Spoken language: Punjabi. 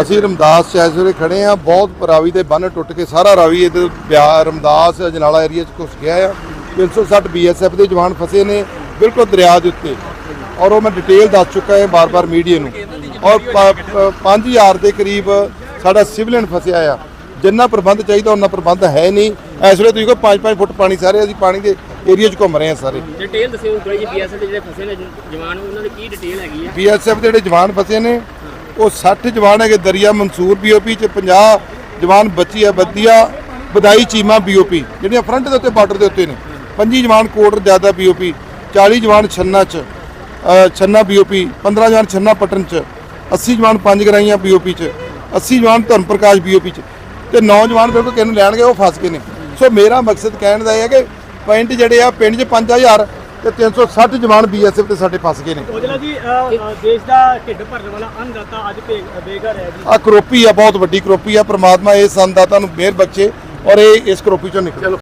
ਅਸੀਂ ਰਮਦਾਸ ਚ ਇਸ ਵੇਲੇ ਖੜੇ ਆ ਬਹੁਤ ਰਾਵੀ ਦੇ ਬੰਨ ਟੁੱਟ ਕੇ ਸਾਰਾ ਰਾਵੀ ਇਹਦੇ ਬਿਹਾਰ ਰਮਦਾਸ ਅਜਨਾਲਾ ਏਰੀਆ ਚ ਘੁਸ ਗਿਆ ਆ 360 ਬੀਐਸਐਫ ਦੇ ਜਵਾਨ ਫਸੇ ਨੇ ਬਿਲਕੁਲ ਦਰਿਆ ਦੇ ਉੱਤੇ। ਔਰ ਉਹ ਮੈਂ ਡਿਟੇਲ ਦੱਸ ਚੁੱਕਾ ਹਾਂ ਬਾਰ-ਬਾਰ ਮੀਡੀਆ ਨੂੰ। ਔਰ 5000 ਦੇ ਕਰੀਬ ਸਾਡਾ ਸਿਵਲੀਅਨ ਫਸਿਆ ਆ। ਜਿੰਨਾ ਪ੍ਰਬੰਧ ਚਾਹੀਦਾ ਉਹਨਾਂ ਪ੍ਰਬੰਧ ਹੈ ਨਹੀਂ। ਇਸ ਵੇਲੇ ਤੁਸੀਂ ਕੋ 5-5 ਫੁੱਟ ਪਾਣੀ ਸਾਰੇ ਅਸੀਂ ਪਾਣੀ ਦੇ ਏਰੀਆ 'ਚ ਘੁੰਮ ਰਹੇ ਹਾਂ ਸਾਰੇ। ਡਿਟੇਲ ਦੱਸਿਓ ਥੋੜੀ ਜਿਹੀ ਬੀਐਸਐਫ ਦੇ ਜਿਹੜੇ ਫਸੇ ਨੇ ਜਵਾਨ ਉਹਨਾਂ ਦੀ ਕੀ ਡਿਟੇਲ ਹੈਗੀ ਆ? ਬੀਐਸਐਫ ਦੇ ਜਿਹੜੇ ਜਵਾਨ ਫਸੇ ਨੇ ਉਹ 60 ਜਵਾਨ ਹੈਗੇ ਦਰਿਆ ਮਨਸੂਰ ਬੀਓਪੀ ਚ 50 ਜਵਾਨ ਬੱਚੀ ਆ ਬੱਦੀਆ ਬਦਾਈ ਚੀਮਾ ਬੀਓਪੀ ਜਿਹੜੀਆਂ ਫਰੰਟ ਦੇ ਉੱਤੇ ਬਾਰਡਰ ਦੇ ਉੱਤੇ ਨੇ। 25 ਜਵਾਨ ਕੋਟਰ ਜ਼ਿਆਦਾ ਬੀਓਪੀ 40 ਜਵਾਨ ਛੰਨਾ ਚ ਅ, ਛੰਨਾ ਬੀਓਪੀ 15 ਜਵਾਨ ਛੰਨਾ ਪਟਨ ਚ 80 ਜਵਾਨ ਪੰਜ ਗਰਾਈਆਂ ਬੀਓਪੀ ਚ 80 ਜਵਾਨ ਧਰਮ ਪ੍ਰਕਾਸ਼ ਬੀਓਪੀ ਚ ਤੇ ਨੌਜਵਾਨ ਬਿਲਕੁਲ ਕਿਹਨੂੰ ਲੈਣਗੇ ਉਹ ਫਸ ਗਏ ਨੇ। ਸੋ ਮੇਰਾ ਮਕਸਦ ਕਹਿਣ ਦਾ ਇਹ ਹੈ ਕਿ ਪੁਆਇੰਟ ਜਿਹੜੇ ਆ ਪਿੰਡ 'ਚ 5000 ਤੇ 360 ਜਵਾਨ ਬੀਐਸਐਫ ਤੇ ਸਾਡੇ ਫਸ ਗਏ ਨੇ। ਔਜਲਾ ਜੀ ਅ, ਅ, ਦੇਸ਼ ਦਾ ਢਿੱਡ ਭਰਨ ਵਾਲਾ ਅੰਨਦਾਤਾ ਅੱਜ ਬੇ- ਬੇਘਰ ਹੈ ਜੀ। ਆ ਕਰੋਪੀ ਆ ਬਹੁਤ ਵੱਡੀ ਕਰੋਪੀ ਆ ਪ੍ਰਮਾਤਮਾ ਇਸ ਅੰਦਾਤਾ ਨੂੰ ਮਿਹਰ ਬਖਸ਼ੇ ਔਰ ਇਹ ਇਸ ਕਰੋਪੀ ਚੋਂ ਨਿਕਲੇ।